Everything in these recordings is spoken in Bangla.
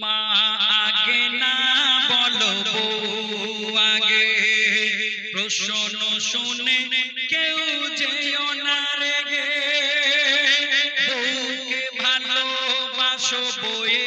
মা আগে না বলো আগে প্রশ্ন শুনে কেউ যেও না ভালোবাসো বইয়ের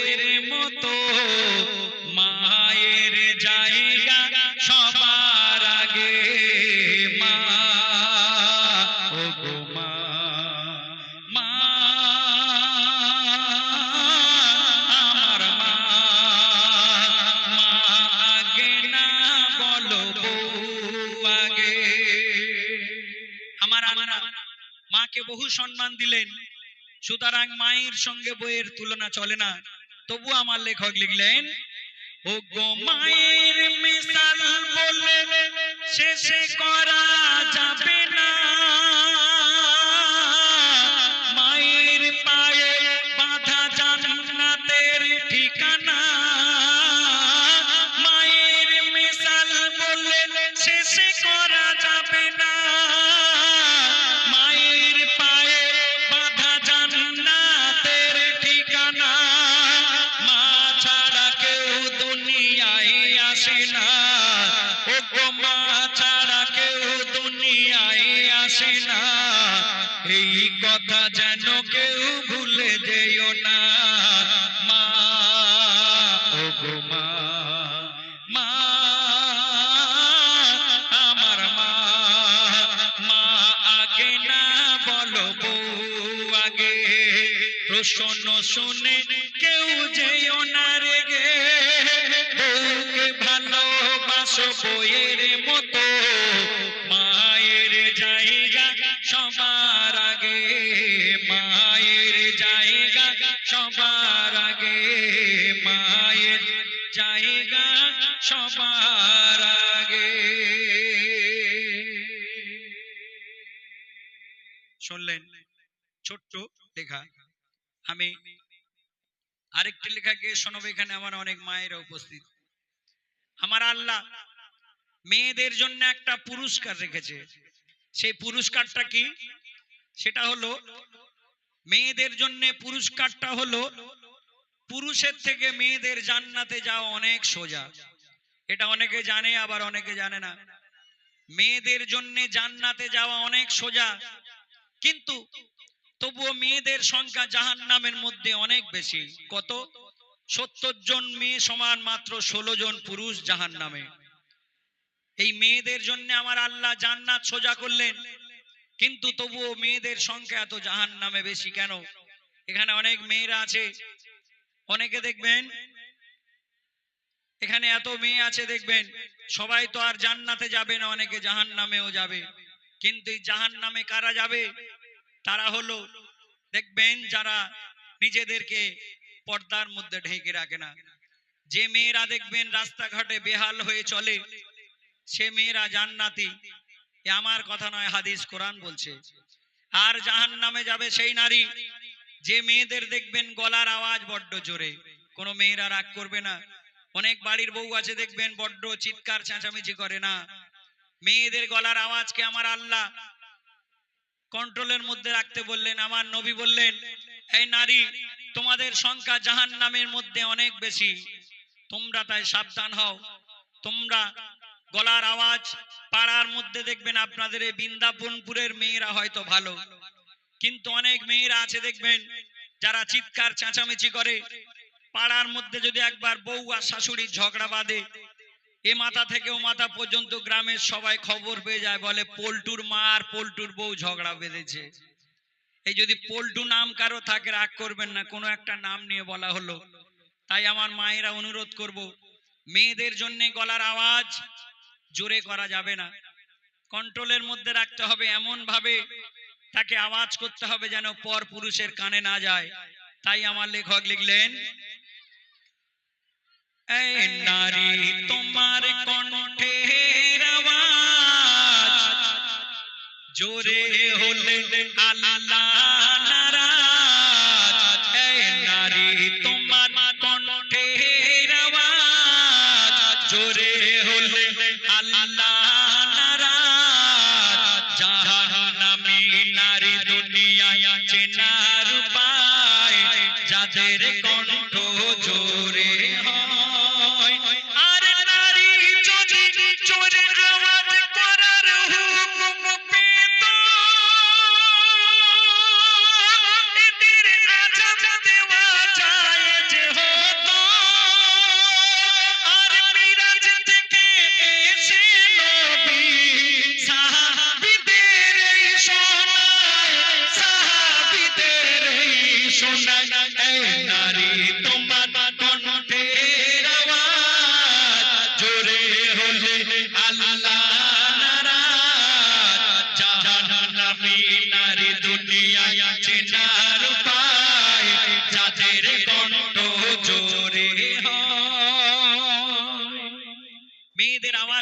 সুতরাং মায়ের সঙ্গে বইয়ের তুলনা চলে না। তবু আমার লেখক লিখলেন ও গো মায়ের মিশাল বলে শেষে করা যাবে না। কথা যেন কেউ ভুলে যেও না। মা গো মা আমার মা মা, আগে না বলো আগে প্রশ্ন শুনে কেউ যেও না রেগে বউকে ভালোবাসো বইয়ের শুনলেন ছোট্ট লেখা, আমি আরেকটি লেখাকে শোনাবো, এখানে আমার অনেক মায়েরা উপস্থিত। আমার আল্লাহ মেয়েদের জন্য একটা পুরস্কার রেখেছে। সেই পুরস্কারটা কি? সেটা হলো মেয়েদের জন্য পুরস্কারটা হলো পুরুষের থেকে মেয়েদের জান্নাতে যাওয়া অনেক সোজা। এটা অনেকে জানে, আবার অনেকে জানে না। মেয়েদের জন্য জান্নাতে যাওয়া অনেক সোজা। কিন্তু তবুও মেয়েদের সংখ্যা জাহান নামের মধ্যে অনেক বেশি। কত? সত্তর জন মেয়ে সমান মাত্র ষোলো জন পুরুষ জাহান নামে এই মেয়েদের জন্য আমার আল্লাহ জান্নাত সোজা করলেন। কিন্তু তবুও মেয়েদের সংখ্যা এত জাহান নামে বেশি কেন? এখানে অনেক মেয়েরা আছে। অনেকে দেখবেন, এখানে এত মেয়ে আছে দেখবেন, সবাই তো আর জান্নাতে যাবে না, অনেকে জাহান নামেও যাবে। কিন্তু এই জাহান নামে কারা যাবে? তারা হলো, দেখবেন যারা নিজেদেরকে পর্দার মধ্যে ঢেকে রাখে না। যে মেয়েরা দেখবেন রাস্তাঘাটে বেহাল হয়ে চলে, সে মেয়েরা জান্নাতি। আমার কথা নয়, হাদিস কোরআন বলছে। আর জাহান নামে যাবে সেই নারী, যে মেয়েদের দেখবেন গলার আওয়াজ বড্ড জোরে। কোনো মেয়েরা রাগ করবে না। অনেক বাড়ির বউ আছে দেখবেন বড্ড চিৎকার, চেঁচামেচি করে না। মেয়েদের গলার আওয়াজকে আমার আল্লাহ কন্ট্রোলের মধ্যে রাখতে বললেন, আমার নবী বললেন, এই নারী, তোমাদের সংখ্যা জাহান নামের মধ্যে অনেক বেশি। তোমরা তাই সাবধান হও। তোমরা গলার আওয়াজ পাড়ার মধ্যে দেখবেন আপনাদের এই বৃন্দাবনপুরের মেয়েরা হয়তো ভালো। কিন্তু অনেক মেয়েরা আছে দেখবেন, যারা চিৎকার, চেঁচামেচি করে। পাড়ার মধ্যে যদি একবার বউ আর শাশুড়ির ঝগড়া বাঁধে এ মাথা থেকে ও মাথা পর্যন্ত গ্রামের সবাই খবর পেয়ে যায়, বলে পল্টুর মা আর পল্টুর বউ ঝগড়া বেঁধেছে। এই যদি পল্টু নাম কারও থাকে, রাগ করবেন না, কোনো একটা নাম নিয়ে বলা হলো। তাই আমার মায়েরা অনুরোধ করব, মেয়েদের জন্য গলার আওয়াজ জোরে করা যাবে না। কন্ট্রোলের মধ্যে রাখতে হবে এমন ভাবে তাকে আওয়াজ করতে হবে যেন পর পুরুষের কানে না যায়। তাই আমার লেখক লিখলেন এই নারী তোমার কণ্ঠের আওয়াজ জোরে হলে আল্লাহ হয়।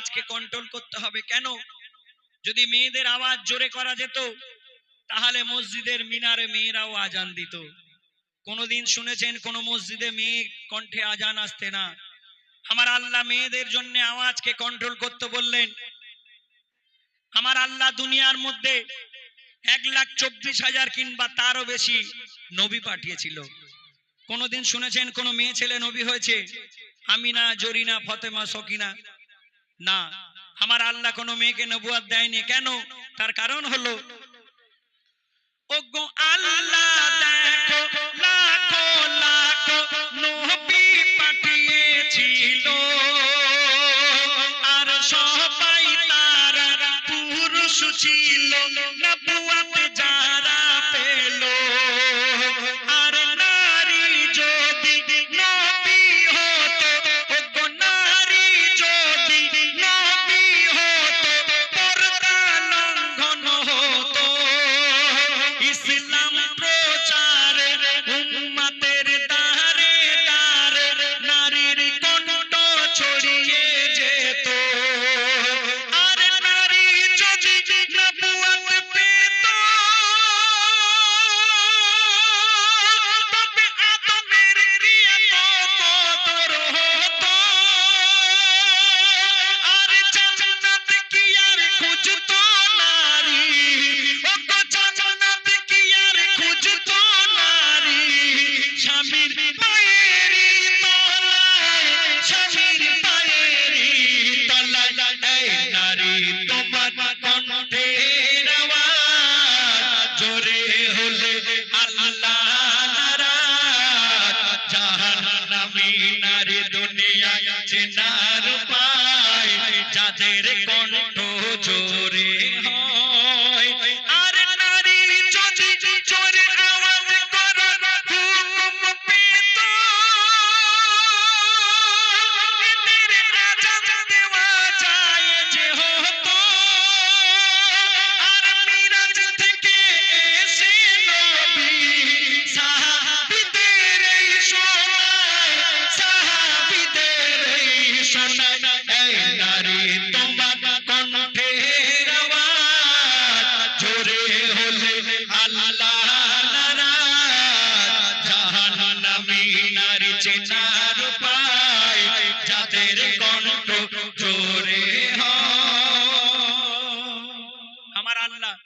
আওয়াজকে কন্ট্রোল করতে হবে। কেন? যদি মেয়েদের আওয়াজ জোরে করা যেত, তাহলে মসজিদের মিনারে মেয়েরাও আজান দিত। কোনোদিন শুনেছেন, কোন মসজিদে মেয়ে কণ্ঠে আজান আসতে না? আমার আল্লাহ মেয়েদের জন্য আওয়াজকে কন্ট্রোল করতে বললেন। আমার আল্লাহ দুনিয়ার মধ্যে এক লাখ চব্বিশ হাজার কিংবা তারও বেশি নবী পাঠিয়েছিল। কোনোদিন শুনেছেন, কোন মেয়ে ছেলে নবী হয়েছে? আমিনা, জরিনা, ফতেমা, সকিনা না আমার আল্লাহ কোনো মেয়েকে নবুয়াদ দেয়নি। কেন? তার কারণ হলো ওগো আল্লাহ দেখো আল্লাহ।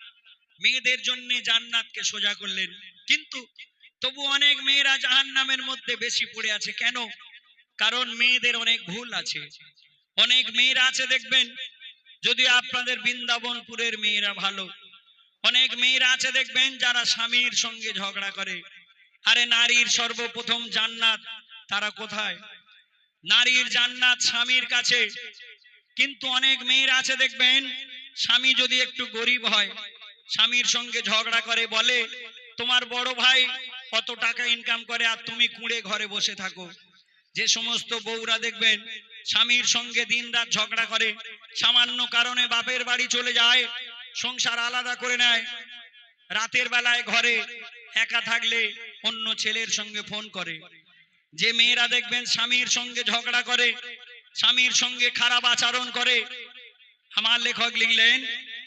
মেয়েদের জন্য জান্নাতকে সোজা করলেন। কিন্তু তবু অনেক মেয়েরা জাহান্নামের মধ্যে বেশি পড়ে আছে। কেন? কারণ মেয়েদের অনেক ভুল আছে। অনেক মেয়েরা আছে, দেখবেন? যদি আপনাদের বৃন্দাবনপুরের মেয়েরা ভালো। অনেক মেয়েরা আছে, দেখবেন, যারা স্বামীর সঙ্গে ঝগড়া করে। আরে নারীর সর্বপ্রথম জান্নাত তারা কোথায়? নারীর জান্নাত স্বামীর কাছে। কিন্তু অনেক মেয়েরা আছে, দেখবেন স্বামী যদি একটু গরিব হয়, স্বামীর সঙ্গে ঝগড়া করে, বলে, তোমার বড় ভাই কত টাকা ইনকাম করে আর তুমি কুঁড়ে ঘরে বসে থাকো। যে সমস্ত বউরা দেখবেন, স্বামীর সঙ্গে দিনরাত ঝগড়া করে, সামান্য কারণে বাপের বাড়ি চলে যায়, সংসার আলাদা করে নেয়। রাতের বেলায় ঘরে একা থাকলে অন্য ছেলের সঙ্গে ফোন করে। যে মেয়েরা দেখবেন, স্বামীর সঙ্গে ঝগড়া করে, স্বামীর সঙ্গে খারাপ আচরণ করে আমার লেখক লিখলেন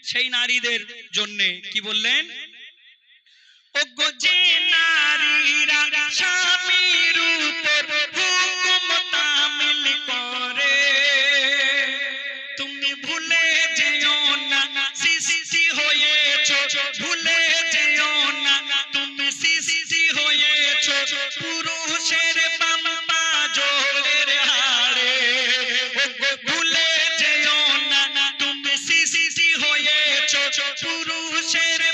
সেই নারীদের জন্য কি বললেন? ওগো যে নারীরা পুরুষের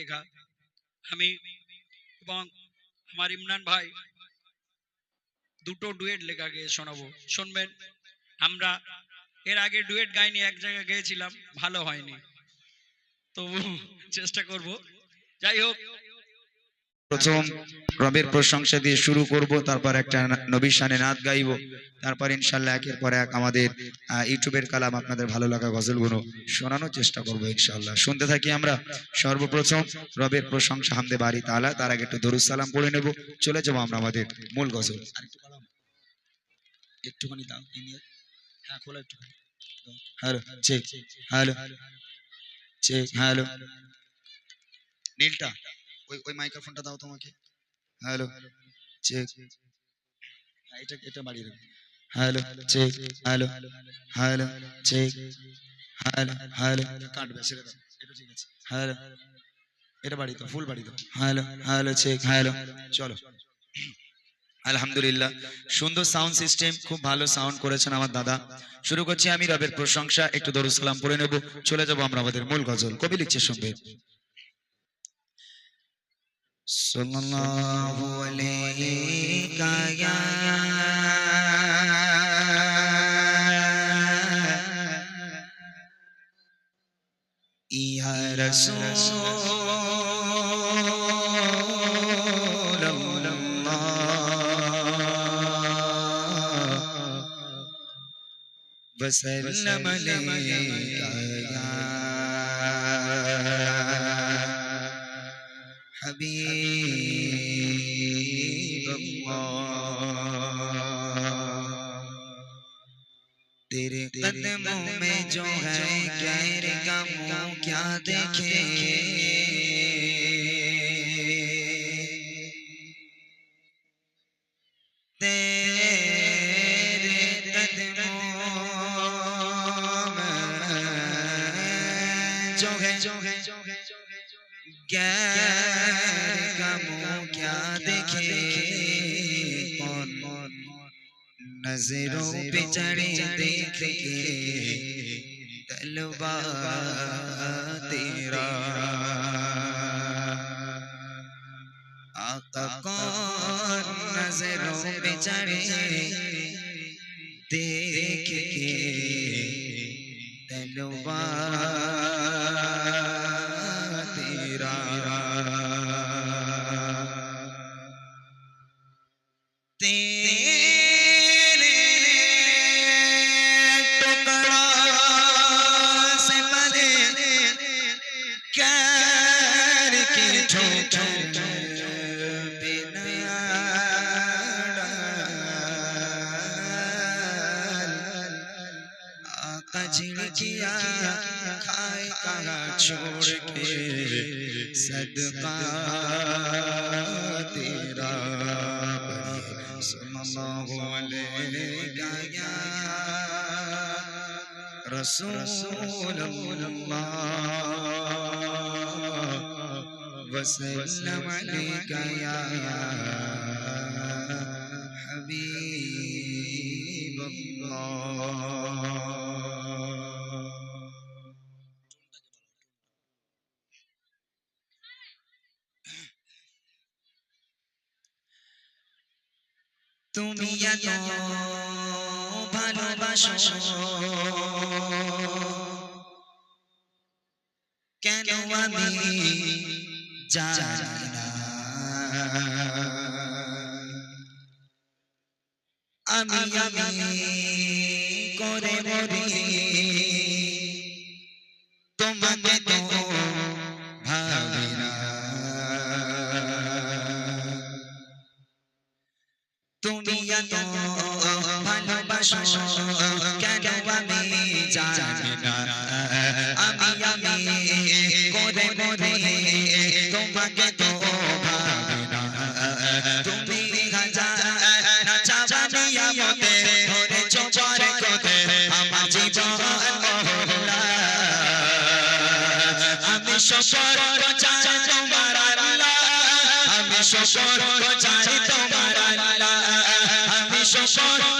লেখা আমি এবং আমার ইমরান ভাই দুটো ডুয়েট লেখা গিয়ে শোনাবো শুনবেন আমরা এর আগে ডুয়েট গাইনি, এক জায়গায় গিয়েছিলাম ভালো হয়নি। তবু চেষ্টা করব। যাই হোক প্রথম রবের প্রশংসা দিয়ে শুরু করব, তারপর একটা নবী শানে নাচ গাইব, তারপর ইনশাল্লাহ একের পর এক আমাদের ইউটিউবের কালাম আপনাদের ভালো লাগা গজলগুলো শোনানোর চেষ্টা করব ইনশাল্লাহ শুনতে থাকি আমরা, সর্বপ্রথম রবের প্রশংসা হামদে বাড়ি তালা তার আগে একটু সালাম পড়ে নেব, চলে যাব আমরা আমাদের মূল গজল। একটুখানি দাও হ্যাঁ হ্যালো হ্যালো হ্যালো। নীলটা। ওই ওই মাইক্রোফোনটা দাও তোমাকে। হ্যালো চেক এটা এটা বাড়িয়ে রাখো hello check hello hello check hello hello কাটবে ছেড়ে দাও এটা ঠিক আছে। হ্যালো এটা বাড়ি দাও ফুল বাড়ি দাও। হ্যালো হ্যালো চেক হ্যালো চলো আলহামদুলিল্লাহ সুন্দর সাউন্ড সিস্টেম খুব ভালো সাউন্ড করেছেন আমার দাদা। শুরু করছি আমি রবের প্রশংসা। একটু দরুদ সালাম পড়ে নেব। চলে যাব আমরা আমাদের মূল গজল। কবি লিখছে শুনবে। صلى الله عليك يا يا رسول الله وسلم عليك يا जो है जो है गैर का मुंह क्या देखे कौन नजरों पे चढ़े देख के तलवा तेरा आका कौन नजरों पे चढ़े رسول الله وسلم عليك يا حبيب الله তুমি এত কেন আমি জানি না। আমি আমি করে মরি। তোমাকে তো ভাবি না তুমি এত বাসো কেন আমি জানি না আমি আমি করে করে তোমাকে তো ভাবি না তুমি হাজার চাবানি আমাকে ধরে চোপর করে আমার জীবন আমি সফর চাই তোমার আমি সফর চাই তোমার আমি সফর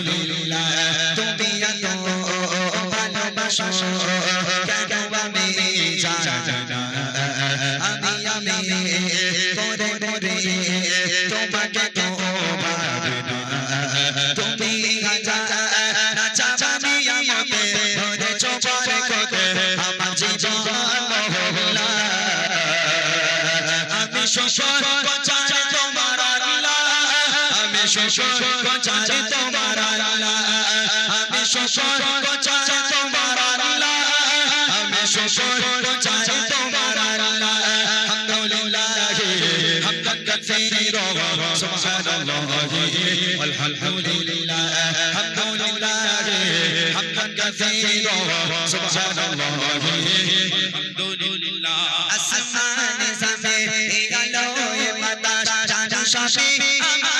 শ্বশুর কচারি তোমার আল্লাহ। আমি শ্বশুর কচারি তোমার আল্লাহ। আমি শ্বশুর কচারি তোমার আল্লাহ। আমি শ্বশুর কচারি তোমার আল্লাহ। shabbi, shabbi, shabbi,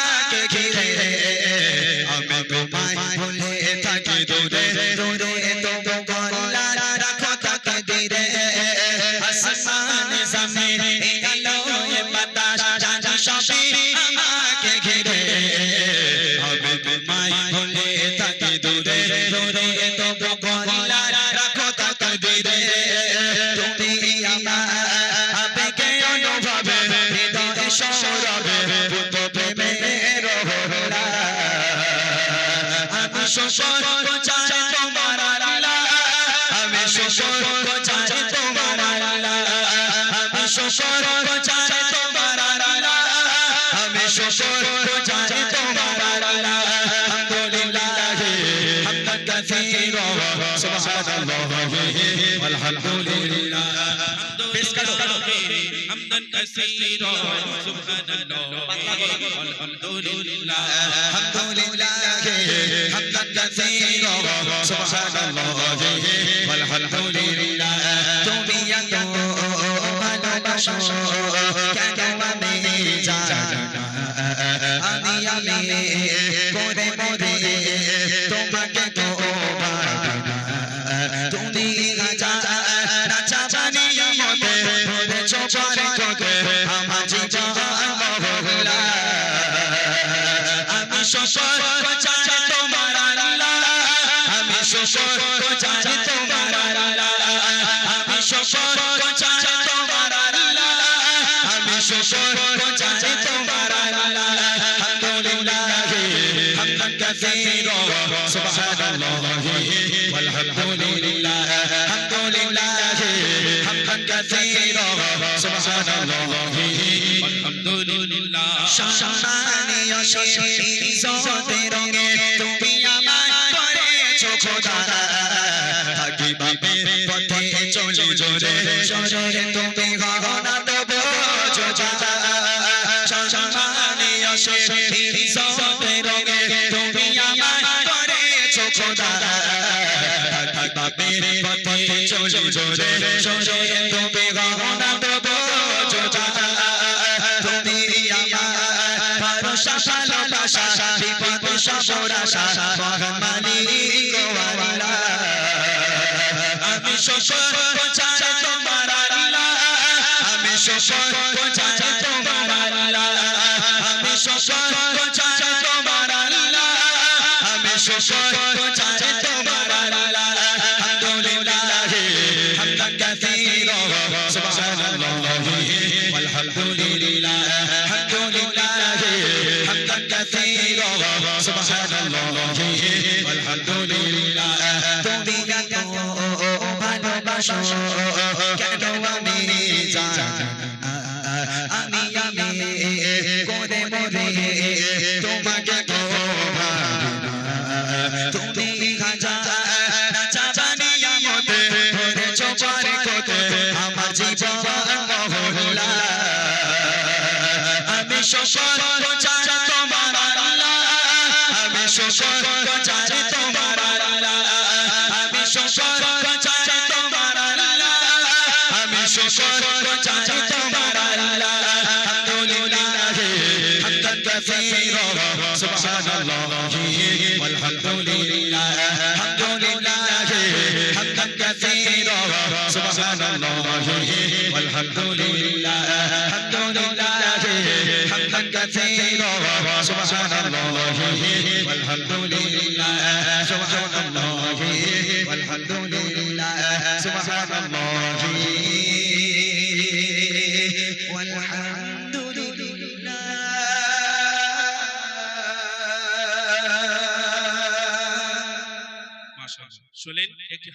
কাসীর সুবহানাল্লাহ আলহামদুলিল্লাহ আলহামদুলিল্লাহ হামদান কাসীর সুবহানাল্লাহ আলহামদুলিল্লাহ তুমি এত ভালোবাসো সুবহানাল্লাহ ওয়ালহামদুলিল্লাহ হামদুলিল্লাহ হামদান কাসীরা সুবহানাল্লাহ আলহামদুলিল্লাহ সম্মানীয় শশী সতে রঙে তুমি আমায় করেছ খোদা থাকি বাপের পথে চলে জোরে জোরে তুমি গহনা দেবো জোজা সম্মানীয় শশী জোরে জোরে তুমি গহনা দেব জোজা তুমি আমার ভরসা ভালোবাসা বিপদ সমরাসা মহামানি গোয়ালা আমি শোষণ পৌঁছায় তোমার আমি শোষণ পৌঁছায় তোমাকে তুমি খাজা চাচা নিয়ামতে ধরেছো পারে কোতে আমার জীবন মহল্লা। আমি সফল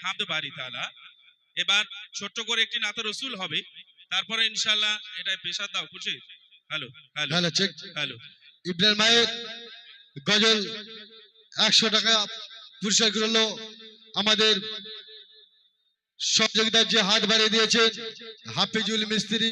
একটি হামদ বাড়ি তাআলা এবার ছোট্ট করে একটি নাতো রসুল হবে। তারপরে ইনশাল্লাহ এটা পেশা দাও খুশি? Hello hello. Hello check hello. ইবনের মায়ের গজল একশো টাকা পুরস্কার করল আমাদের সহযোগিতার যে হাত বাড়িয়ে দিয়েছে হাফিজুল মিস্ত্রি।